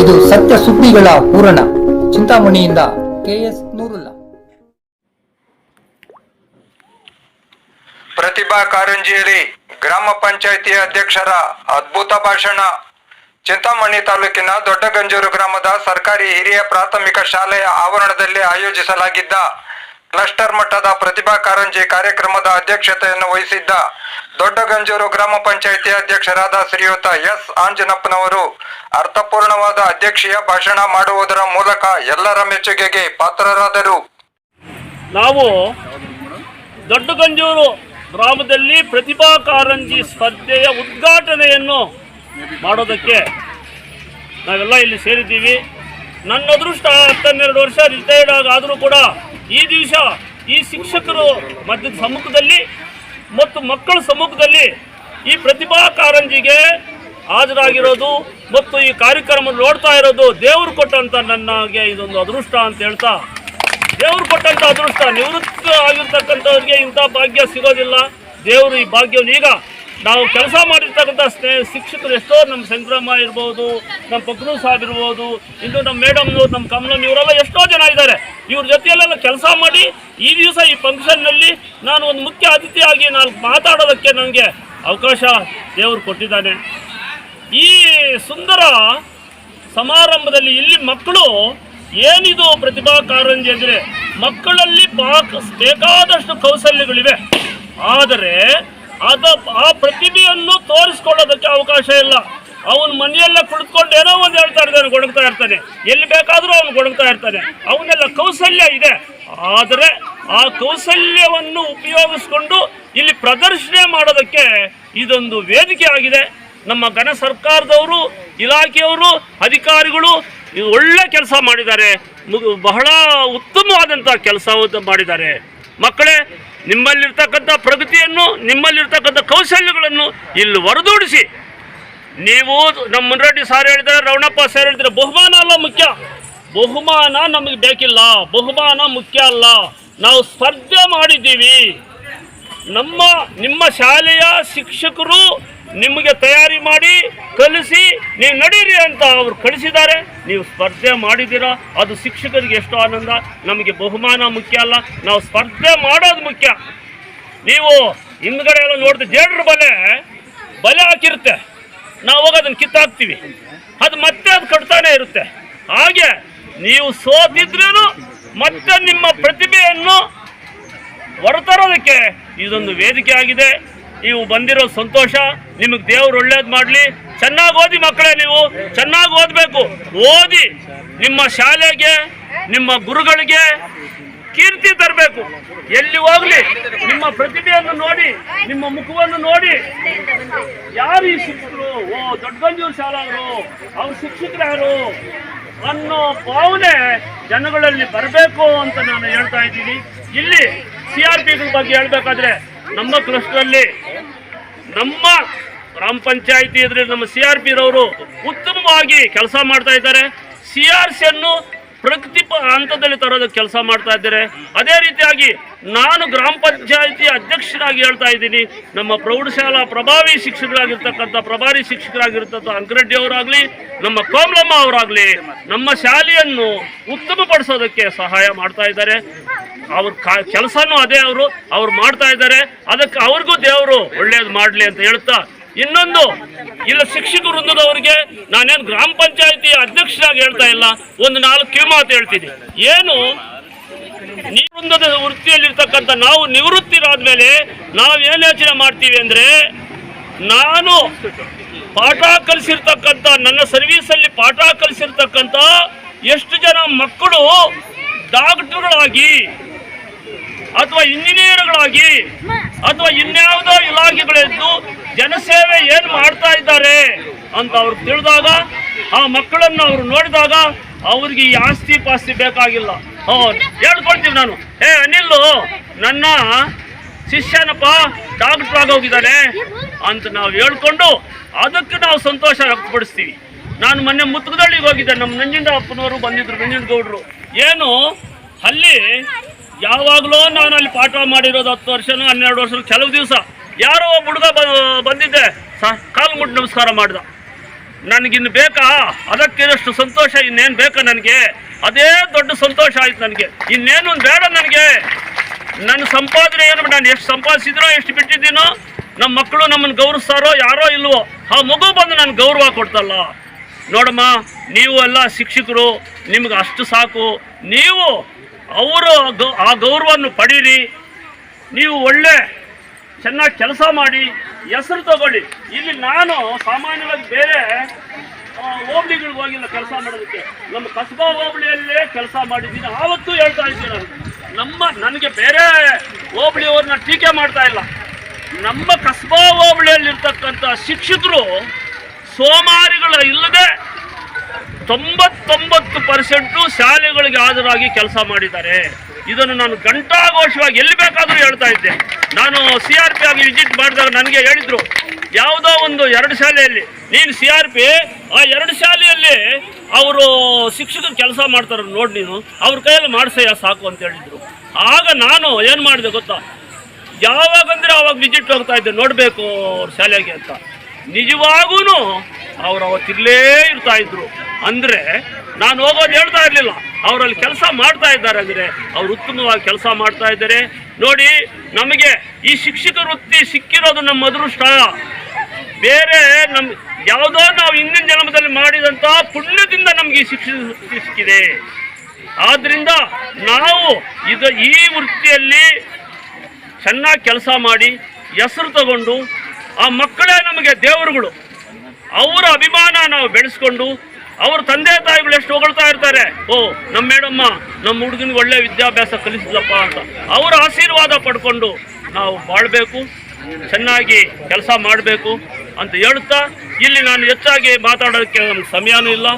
ಇದು ಸತ್ಯ ಸುದ್ದಿಗಳ ಪೂರಣ ಚಿಂತಾಮಣಿಯಿಂದ ಕೆಎಸ್ ನೂರುಲ್ಲ. ಪ್ರತಿಭಾ ಕಾರಂಜಿಯಲ್ಲಿ ಗ್ರಾಮ ಪಂಚಾಯಿತಿ ಅಧ್ಯಕ್ಷರ ಅದ್ಭುತ ಭಾಷಣ. ಚಿಂತಾಮಣಿ ತಾಲೂಕಿನ ದೊಡ್ಡಗಂಜೂರು ಗ್ರಾಮದ ಸರ್ಕಾರಿ ಹಿರಿಯ ಪ್ರಾಥಮಿಕ ಶಾಲೆಯ ಆವರಣದಲ್ಲಿ ಆಯೋಜಿಸಲಾಗಿದ್ದ ಕ್ಲಸ್ಟರ್ ಮಟ್ಟದ ಪ್ರತಿಭಾ ಕಾರಂಜಿ ಕಾರ್ಯಕ್ರಮದ ಅಧ್ಯಕ್ಷತೆಯನ್ನು ವಹಿಸಿದ್ದ ದೊಡ್ಡಗಂಜೂರು ಗ್ರಾಮ ಪಂಚಾಯಿತಿ ಅಧ್ಯಕ್ಷರಾದ ಶ್ರೀಯುತ ಎಸ್ ಆಂಜನಪ್ಪನವರು ಅರ್ಥಪೂರ್ಣವಾದ ಅಧ್ಯಕ್ಷೀಯ ಭಾಷಣ ಮಾಡುವುದರ ಮೂಲಕ ಎಲ್ಲರ ಮೆಚ್ಚುಗೆಗೆ ಪಾತ್ರರಾದರು. ನಾವು ದೊಡ್ಡಗಂಜೂರು ಗ್ರಾಮದಲ್ಲಿ ಪ್ರತಿಭಾ ಕಾರಂಜಿ ಸ್ಪರ್ಧೆಯ ಉದ್ಘಾಟನೆಯನ್ನು ಮಾಡೋದಕ್ಕೆ ನಾವೆಲ್ಲ ಇಲ್ಲಿ ಸೇರಿದ್ದೀವಿ. ನನ್ನ ಅದೃಷ್ಟ ಹತ್ತನ್ನೆರಡು ವರ್ಷ ರಿಟೈರ್ಡ್ ಆಗಾದರೂ ಕೂಡ ಈ ದಿವಸ ಈ ಶಿಕ್ಷಕರು ಮಧ್ಯದ ಸಮ್ಮುಖದಲ್ಲಿ ಮತ್ತು ಮಕ್ಕಳ ಸಮ್ಮುಖದಲ್ಲಿ ಈ ಪ್ರತಿಭಾ ಕಾರಂಜಿಗೆ ಹಾಜರಾಗಿರೋದು ಮತ್ತು ಈ ಕಾರ್ಯಕ್ರಮ ನೋಡ್ತಾ ಇರೋದು ದೇವರು ಕೊಟ್ಟಂತ ನನಗೆ ಇದೊಂದು ಅದೃಷ್ಟ ಅಂತ ಹೇಳ್ತಾ, ದೇವರು ಕೊಟ್ಟಂತ ಅದೃಷ್ಟ, ನಿವೃತ್ತ ಆಗಿರ್ತಕ್ಕಂಥವ್ರಿಗೆ ಇಂಥ ಭಾಗ್ಯ ಸಿಗೋದಿಲ್ಲ. ದೇವರು ಈ ಭಾಗ್ಯವನ್ನು ಈಗ ನಾವು ಕೆಲಸ ಮಾಡಿರ್ತಕ್ಕಂಥ ಸ್ನೇಹ ಶಿಕ್ಷಕರು ಎಷ್ಟೋ ನಮ್ಮ ಸಂಕ್ರಮ ಇರ್ಬೋದು, ನಮ್ಮ ಪಕ್ರು ಸಾಹೇಬ್ ಇರ್ಬೋದು ಇಂದು ನಮ್ಮ ಮೇಡಮ್ನು ನಮ್ಮ ಕಮಲನ್ ಇವರೆಲ್ಲ ಎಷ್ಟೋ ಜನ ಇದ್ದಾರೆ. ಇವ್ರ ಜೊತೆಯಲ್ಲೆಲ್ಲ ಕೆಲಸ ಮಾಡಿ ಈ ದಿವಸ ಈ ಫಂಕ್ಷನ್ನಲ್ಲಿ ನಾನು ಒಂದು ಮುಖ್ಯ ಅತಿಥಿಯಾಗಿ ನಾನು ಮಾತಾಡೋದಕ್ಕೆ ನನಗೆ ಅವಕಾಶ ದೇವರು ಕೊಟ್ಟಿದ್ದಾನೆ. ಈ ಸುಂದರ ಸಮಾರಂಭದಲ್ಲಿ ಇಲ್ಲಿ ಮಕ್ಕಳು ಏನಿದು ಪ್ರತಿಭಾ ಕಾರಂಜಿ ಅಂದರೆ ಮಕ್ಕಳಲ್ಲಿ ಬಾಕ್ ಬೇಕಾದಷ್ಟು ಕೌಶಲ್ಯಗಳಿವೆ. ಆದರೆ ಅದ ಆ ಪ್ರತಿಭೆಯನ್ನು ತೋರಿಸ್ಕೊಳ್ಳೋದಕ್ಕೆ ಅವಕಾಶ ಇಲ್ಲ. ಅವನ ಮನೆಯೆಲ್ಲ ಕುಳಿತುಕೊಂಡು ಏನೋ ಒಂದು ಹೇಳ್ತಾ ಇರ್ತಾನೆ ಗೊಡಗ್ತಾ ಇರ್ತಾನೆ. ಎಲ್ಲಿ ಬೇಕಾದರೂ ಅವನು ಗೊಡಗ್ತಾ ಇರ್ತಾನೆ. ಅವನೆಲ್ಲ ಕೌಶಲ್ಯ ಇದೆ. ಆದರೆ ಆ ಕೌಶಲ್ಯವನ್ನು ಉಪಯೋಗಿಸ್ಕೊಂಡು ಇಲ್ಲಿ ಪ್ರದರ್ಶನ ಮಾಡೋದಕ್ಕೆ ಇದೊಂದು ವೇದಿಕೆ ಆಗಿದೆ. ನಮ್ಮ ಘನ ಸರ್ಕಾರದವರು, ಇಲಾಖೆಯವರು, ಅಧಿಕಾರಿಗಳು ಒಳ್ಳೆ ಕೆಲಸ ಮಾಡಿದ್ದಾರೆ. ಬಹಳ ಉತ್ತಮವಾದಂಥ ಕೆಲಸ ಮಾಡಿದ್ದಾರೆ. ಮಕ್ಕಳೇ, ನಿಮ್ಮಲ್ಲಿರ್ತಕ್ಕಂಥ ಪ್ರಗತಿಯನ್ನು, ನಿಮ್ಮಲ್ಲಿರ್ತಕ್ಕಂಥ ಕೌಶಲ್ಯಗಳನ್ನು ಇಲ್ಲಿ ಹೊರದೂಡಿಸಿ ನೀವು ನಮ್ಮ ಮುನ್ರೆಡ್ಡಿ ಸಾರ್ ಹೇಳಿದರೆ ರವಣಪ್ಪ ಸರ್ ಹೇಳಿದರೆ ಬಹುಮಾನ ಅಲ್ಲ ಮುಖ್ಯ. ಬಹುಮಾನ ನಮಗೆ ಬೇಕಿಲ್ಲ, ಬಹುಮಾನ ಮುಖ್ಯ ಅಲ್ಲ. ನಾವು ಸ್ಪರ್ಧೆ ಮಾಡಿದ್ದೀವಿ. ನಮ್ಮ, ನಿಮ್ಮ ಶಾಲೆಯ ಶಿಕ್ಷಕರು ನಿಮಗೆ ತಯಾರಿ ಮಾಡಿ ಕಲಿಸಿ, ನೀವು ನಡೀರಿ ಅಂತ ಅವರು ಕಳಿಸಿದ್ದಾರೆ. ನೀವು ಸ್ಪರ್ಧೆ ಮಾಡಿದ್ದೀರಾ? ಅದು ಶಿಕ್ಷಕರಿಗೆ ಎಷ್ಟು ಆನಂದ? ನಮಗೆ ಬಹುಮಾನ ಮುಖ್ಯ ಅಲ್ಲ. ನಾವು ಸ್ಪರ್ಧೆ ಮಾಡೋದು ಮುಖ್ಯ. ನೀವು ಹಿಂದ್ಗಡೆ ಎಲ್ಲ ನೋಡಿದ್ರೆ ಜೇಡ್ರ ಬಲೆ ಬಲೆ ಹಾಕಿರುತ್ತೆ. ನಾವು ಹೋಗಿ ಅದನ್ನು ಕಿತ್ತಾಕ್ತೀವಿ. ಅದು ಮತ್ತೆ ಅದು ಕಟ್ತಾನೆ ಇರುತ್ತೆ. ಹಾಗೆ ನೀವು ಸೋತಿದ್ರೂ ಮತ್ತೆ ನಿಮ್ಮ ಪ್ರತಿಭೆಯನ್ನು ಹೊರತರೋದಕ್ಕೆ ಇದೊಂದು ವೇದಿಕೆ ಆಗಿದೆ. ನೀವು ಬಂದಿರೋ ಸಂತೋಷ, ನಿಮಗೆ ದೇವ್ರು ಒಳ್ಳೇದು ಮಾಡಲಿ. ಚೆನ್ನಾಗಿ ಓದಿ ಮಕ್ಕಳೇ ನೀವು, ಚೆನ್ನಾಗಿ ಓದಬೇಕು. ಓದಿ ನಿಮ್ಮ ಶಾಲೆಗೆ, ನಿಮ್ಮ ಗುರುಗಳಿಗೆ ಕೀರ್ತಿ ತರಬೇಕು. ಎಲ್ಲಿ ಹೋಗ್ಲಿ? ನಿಮ್ಮ ಪ್ರತಿಭೆಯನ್ನು ನೋಡಿ, ನಿಮ್ಮ ಮುಖವನ್ನು ನೋಡಿ. ಯಾರು ಈ ಶಿಕ್ಷಕರು? ಓ ದೊಡ್ಡಗಂಜೂರು ಶಾಲಾರು ಅವ್ರ ಶಿಕ್ಷಕರು ಯಾರು ಅನ್ನೋ ಭಾವನೆ ಜನಗಳಲ್ಲಿ ಬರಬೇಕು ಅಂತ ನಾನು ಹೇಳ್ತಾ ಇದ್ದೀನಿ. ಇಲ್ಲಿ ಸಿ ಆರ್ ಪಿಗಳ ಬಗ್ಗೆ ಹೇಳ್ಬೇಕಾದ್ರೆ, ನಮ್ಮ ಕ್ಲಸ್ಟ್ರಲ್ಲಿ ನಮ್ಮ ಗ್ರಾಮ ಪಂಚಾಯಿತಿ ನಮ್ಮ ಸಿ ಆರ್ ಪಿರವರು ಉತ್ತಮವಾಗಿ ಕೆಲಸ ಮಾಡ್ತಾ ಇದ್ದಾರೆ. ಸಿ ಆರ್ ಸಿಯನ್ನು ಪ- ಹಂತದಲ್ಲಿ ತರೋದ ಕೆಲಸ ಮಾಡ್ತಾ ಇದ್ದಾರೆ. ಅದೇ ರೀತಿಯಾಗಿ ನಾನು ಗ್ರಾಮ ಪಂಚಾಯತಿ ಅಧ್ಯಕ್ಷರಾಗಿ ಹೇಳ್ತಾ ಇದ್ದೀನಿ. ನಮ್ಮ ಪ್ರೌಢಶಾಲಾ ಪ್ರಭಾವಿ ಶಿಕ್ಷಕರಾಗಿರ್ತಕ್ಕಂಥ ಪ್ರಭಾರಿ ಶಿಕ್ಷಕರಾಗಿರ್ತಕ್ಕಂಥ ಅಂಕರೆಡ್ಡಿ ಅವರಾಗಲಿ, ನಮ್ಮ ಕೋಮಲಮ್ಮ ಅವರಾಗಲಿ, ನಮ್ಮ ಶಾಲೆಯನ್ನು ಉತ್ತಮಪಡಿಸೋದಕ್ಕೆ ಸಹಾಯ ಮಾಡ್ತಾ ಇದ್ದಾರೆ. ಅವ್ರ ಕೆಲಸನೂ ಅದೇ ಅವರು, ಅವ್ರು ಮಾಡ್ತಾ ಇದ್ದಾರೆ. ಅದಕ್ಕೆ ಅವ್ರಿಗೂ ದೇವರು ಒಳ್ಳೇದು ಮಾಡಲಿ ಅಂತ ಹೇಳ್ತಾ ಇನ್ನೊಂದು, ಇಲ್ಲ ಶಿಕ್ಷಕ ವೃಂದದವರಿಗೆ ನಾನೇನು ಗ್ರಾಮ ಪಂಚಾಯತಿ ಅಧ್ಯಕ್ಷರಾಗಿ ಹೇಳ್ತಾ ಇಲ್ಲ, ಒಂದು ನಾಲ್ಕು ಕಿವಿಮಾತು ಹೇಳ್ತೀನಿ ಏನು? ವೃಂದದ ವೃತ್ತಿಯಲ್ಲಿರ್ತಕ್ಕಂಥ ನಾವು ನಿವೃತ್ತಿರಾದ್ಮೇಲೆ ನಾವು ಏನು ಯೋಚನೆ ಮಾಡ್ತೀವಿ ಅಂದರೆ, ನಾನು ಪಾಠ ಕಲಿಸಿರ್ತಕ್ಕಂಥ, ನನ್ನ ಸರ್ವೀಸಲ್ಲಿ ಪಾಠ ಕಲಿಸಿರ್ತಕ್ಕಂಥ ಎಷ್ಟು ಜನ ಮಕ್ಕಳು ಡಾಕ್ಟರ್ಗಳಾಗಿ ಅಥವಾ ಇಂಜಿನಿಯರ್ಗಳಾಗಿ ಅಥವಾ ಇನ್ಯಾವುದೋ ಇಲಾಖೆಗಳೆದ್ದು ಜನಸೇವೆ ಏನು ಮಾಡ್ತಾ ಇದ್ದಾರೆ ಅಂತ ಅವ್ರು ತಿಳಿದಾಗ, ಆ ಮಕ್ಕಳನ್ನು ಅವರು ನೋಡಿದಾಗ ಅವ್ರಿಗೆ ಈ ಆಸ್ತಿ ಪಾಸ್ತಿ ಬೇಕಾಗಿಲ್ಲ. ಹೌದು ಹೇಳ್ಕೊಳ್ತೀವಿ ನಾನು. ಏ ಅನಿಲ್ಲು, ನನ್ನ ಶಿಷ್ಯನಪ್ಪ ಡಾಕ್ಟರ್ ಆಗೋಗಿದ್ದಾನೆ ಅಂತ ನಾವು ಹೇಳ್ಕೊಂಡು ಅದಕ್ಕೆ ನಾವು ಸಂತೋಷ ವ್ಯಕ್ತಪಡಿಸ್ತೀವಿ. ನಾನು ಮೊನ್ನೆ ಮುತ್ತುಗದಳ್ಳಿಗೆ ಹೋಗಿದ್ದೆ. ನಮ್ಮ ನಂಜಿಂದ ಅಪ್ಪನವರು ಬಂದಿದ್ರು ನಂಜುಂಡಗೌಡರು ಏನು? ಅಲ್ಲಿ ಯಾವಾಗಲೂ ನಾನು ಅಲ್ಲಿ ಪಾಠ ಮಾಡಿರೋದು ಹತ್ತು ವರ್ಷನೂ, ಹನ್ನೆರಡು ವರ್ಷ ಕೆಲವು ದಿವಸ. ಯಾರೋ ಒಬ್ಬ ಹುಡುಗ ಬಂದಿದ್ದೆ. ಕಾಲು ಮುಟ್ಟು ನಮಸ್ಕಾರ ಮಾಡಿದ. ನನಗಿನ್ನು ಬೇಕಾ? ಅದಕ್ಕಿರಷ್ಟು ಸಂತೋಷ, ಇನ್ನೇನು ಬೇಕಾ ನನಗೆ? ಅದೇ ದೊಡ್ಡ ಸಂತೋಷ ಆಯ್ತು ನನಗೆ. ಇನ್ನೇನು ಬೇಡ ನನಗೆ. ನನ್ನ ಸಂಪಾದನೆ ಏನು ನಾನು ಎಷ್ಟು ಸಂಪಾದಿಸಿದ್ರೋ, ಎಷ್ಟು ಬಿಟ್ಟಿದ್ದೀನೋ, ನಮ್ಮ ಮಕ್ಕಳು ನಮ್ಮನ್ನು ಗೌರವಿಸ್ತಾರೋ, ಯಾರೋ ಇಲ್ವೋ, ಆ ಮಗು ಬಂದು ನಾನು ಗೌರವ ಕೊಡ್ತಲ್ಲ. ನೋಡಮ್ಮ, ನೀವು ಎಲ್ಲ ಶಿಕ್ಷಕರು, ನಿಮ್ಗೆ ಅಷ್ಟು ಸಾಕು. ನೀವು ಅವರು ಆ ಗೌರವವನ್ನು ಪಡೀರಿ. ನೀವು ಒಳ್ಳೆ ಚೆನ್ನಾಗಿ ಕೆಲಸ ಮಾಡಿ, ಹೆಸರು ತಗೊಳ್ಳಿ. ಇಲ್ಲಿ ನಾನು ಸಾಮಾನ್ಯವಾಗಿ ಬೇರೆ ಹೋಬಳಿಗಳಿಗೆ ಹೋಗಿಲ್ಲ ಕೆಲಸ ಮಾಡೋದಕ್ಕೆ. ನಮ್ಮ ಕಸಬಾ ಹೋಬಳಿಯಲ್ಲೇ ಕೆಲಸ ಮಾಡಿದ್ದೀನಿ. ಆವತ್ತೂ ಹೇಳ್ತಾ ಇದ್ದೀನಿ ನಾನು. ನಮ್ಮ, ನನಗೆ ಬೇರೆ ಹೋಬಳಿಯವ್ರನ್ನ ಟೀಕೆ ಮಾಡ್ತಾ ಇಲ್ಲ. ನಮ್ಮ ಕಸಬಾ ಹೋಬಳಿಯಲ್ಲಿರ್ತಕ್ಕಂಥ ಶಿಕ್ಷಕರು ಸೋಮಾರಿಗಳ ಇಲ್ಲದೆ ತೊಂಬತ್ತೊಂಬತ್ತು ಪರ್ಸೆಂಟು ಶಾಲೆಗಳಿಗೆ ಹಾಜರಾಗಿ ಕೆಲಸ ಮಾಡಿದ್ದಾರೆ. ಇದನ್ನು ನಾನು ಘಂಟಾಘೋಷವಾಗಿ ಎಲ್ಲಿ ಬೇಕಾದರೂ ಹೇಳ್ತಾ ಇದ್ದೆ ನಾನು ಸಿ ಆರ್ ಪಿ ಆಗಿ ವಿಸಿಟ್ ಮಾಡಿದಾಗ ನನಗೆ ಹೇಳಿದರು, ಯಾವುದೋ ಒಂದು ಎರಡು ಶಾಲೆಯಲ್ಲಿ, ನೀನು ಸಿ ಆರ್ ಪಿ ಆ ಎರಡು ಶಾಲೆಯಲ್ಲಿ ಅವರು ಶಿಕ್ಷಕರು ಕೆಲಸ ಮಾಡ್ತಾರೆ ನೋಡಿ ನೀನು, ಅವ್ರ ಕೈಯಲ್ಲಿ ಮಾಡಿಸಯ್ಯ ಸಾಕು ಅಂತ ಹೇಳಿದರು. ಆಗ ನಾನು ಏನು ಮಾಡಿದೆ ಗೊತ್ತಾ? ಯಾವಾಗಂದ್ರೆ ಅವಾಗ ವಿಸಿಟ್ ಹೋಗ್ತಾ ಇದ್ದೆ, ನೋಡಬೇಕು ಅವ್ರ ಶಾಲೆಗೆ ಅಂತ. ನಿಜವಾಗೂ ಅವ್ರು ಅವತ್ತಿರಲೇ ಇರ್ತಾ ಇದ್ರು. ಅಂದರೆ ನಾನು ಹೋಗೋದು ಹೇಳ್ತಾ ಇರಲಿಲ್ಲ, ಅವರಲ್ಲಿ ಕೆಲಸ ಮಾಡ್ತಾ ಇದ್ದಾರೆ ಅಂದರೆ ಅವ್ರು ಉತ್ತಮವಾಗಿ ಕೆಲಸ ಮಾಡ್ತಾ ಇದ್ದಾರೆ ನೋಡಿ, ನಮಗೆ ಈ ಶಿಕ್ಷಕ ವೃತ್ತಿ ಸಿಕ್ಕಿರೋದು ನಮ್ಮ ಅದೃಷ್ಟ ಬೇರೆ ನಮ್ಮ ಯಾವುದೋ ನಾವು ಹಿಂದಿನ ಜನ್ಮದಲ್ಲಿ ಮಾಡಿದಂಥ ಪುಣ್ಯದಿಂದ ನಮಗೆ ಈ ಶಿಕ್ಷಕ ವೃತ್ತಿ ಸಿಕ್ಕಿದೆ. ಆದ್ದರಿಂದ ನಾವು ಇದು, ಈ ವೃತ್ತಿಯಲ್ಲಿ ಚೆನ್ನಾಗಿ ಕೆಲಸ ಮಾಡಿ, ಹೆಸರು ತಗೊಂಡು, ಆ ಮಕ್ಕಳೇ ನಮಗೆ ದೇವರುಗಳು. ಅವರ ಅಭಿಮಾನ ನಾವು ಬೆಳೆಸ್ಕೊಂಡು, ಅವ್ರ ತಂದೆ ತಾಯಿಗಳು ಎಷ್ಟು ಹೊಗಳ್ತಾ ಇರ್ತಾರೆ. ಓ, ನಮ್ಮ ಮೇಡಮ್ಮ ನಮ್ಮ ಹುಡುಗನಿಗೆ ಒಳ್ಳೆ ವಿದ್ಯಾಭ್ಯಾಸ ಕಲಿಸಿದಪ್ಪ ಅಂತ. ಅವರ ಆಶೀರ್ವಾದ ಪಡ್ಕೊಂಡು ನಾವು ಬಾಳ್ಬೇಕು, ಚೆನ್ನಾಗಿ ಕೆಲಸ ಮಾಡಬೇಕು ಅಂತ ಹೇಳ್ತಾ ಇಲ್ಲಿ ನಾನು ಹೆಚ್ಚಾಗಿ ಮಾತಾಡೋಕ್ಕೆ ನಮ್ಗೆ ಸಮಯನೂ ಇಲ್ಲ.